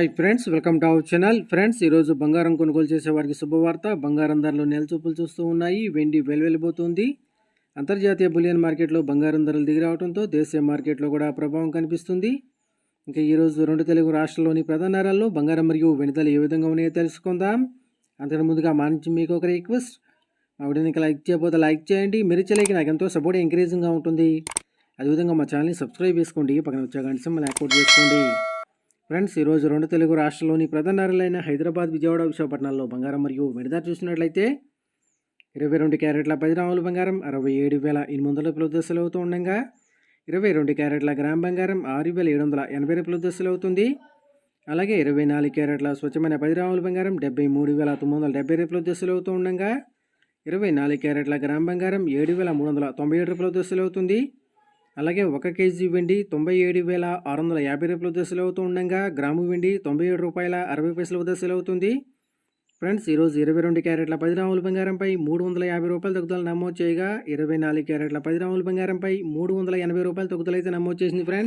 Hi friends welcome to our channel friends ఈరోజు బంగారం కొనుగోలు చేసే వారికి శుభవార్త. బంగారం ధరలు నెలచూపులు చూస్తూ ఉన్నాయి. వెండి వెలువెళ్ళిపోతుంది అంతర్జాతీయ బులియన్ మార్కెట్లో బంగారం ధరలు దిగిరావడంతో దేశీయ మార్కెట్లో కూడా ప్రభావం కనిపిస్తుంది. ఇంకా ఈరోజు రెండు తెలుగు రాష్ట్రాల్లోని ప్రధాన నగరాల్లో బంగారం మరియు వెండి ఏ విధంగా ఉన్నాయో తెలుసుకుందాం. అంతకు ముందుగా మా నుంచి మీకు ఒక రిక్వెస్ట్. మా వీడియోని లైక్ చేయబోతే లైక్ చేయండి. మీరు చేయలేక నాకు ఎంతో సపోర్ట్ ఎంకరేజింగ్గా ఉంటుంది. అదేవిధంగా మా ఛానల్ని సబ్స్క్రైబ్ చేసుకోండి. పక్కన వచ్చే గంట సింబల్ యాక్టివేట్ చేసుకోండి. ఫ్రెండ్స్ ఈరోజు రెండు తెలుగు రాష్ట్రాల్లోని ప్రధాన నగరాలైన హైదరాబాద్ విజయవాడ విశాఖపట్నాల్లో బంగారం మరియు వెండి చూసినట్లయితే ఇరవై రెండు క్యారెట్ల పది రాముల బంగారం అరవై ఏడు వేల ఎనిమిది వందల రూపాయల దశలు అవుతూ ఉండగా ఇరవై రెండు క్యారెట్ల గ్రామ్ బంగారం ఆరు వేల ఏడు వందల ఎనభై రూపాయల దశలు అవుతుంది. అలాగే ఇరవై నాలుగు క్యారెట్ల స్వచ్ఛమైన పది రాముల బంగారం డెబ్బై మూడు వేల తొమ్మిది వందల డెబ్బై రూపాయల దశలు అవుతూ ఉండగా ఇరవై నాలుగు క్యారెట్ల గ్రామ్ బంగారం ఏడు వేల మూడు వందల తొంభై ఏడు రూపాయల దశలు అవుతుంది. అలాగే ఒక కేజీ వెండి తొంభై ఏడు వేల ఆరు వందల యాభై రూపాయల దశలు అవుతూ ఉండగా గ్రాము వెండి తొంభై ఏడు రూపాయల అరవై పైసల దశలు అవుతుంది. ఫ్రెండ్స్ ఈరోజు ఇరవై రెండు క్యారెట్ల పది రాముల బంగారంపై మూడు వందల యాభై రూపాయల తగ్గుదల నమోదు చేయగా ఇరవై నాలుగు క్యారెట్ల పది రాముల బంగారంపై మూడు వందల ఎనభై రూపాయల తగ్గుదల అయితే నమోదు చేసింది ఫ్రెండ్స్.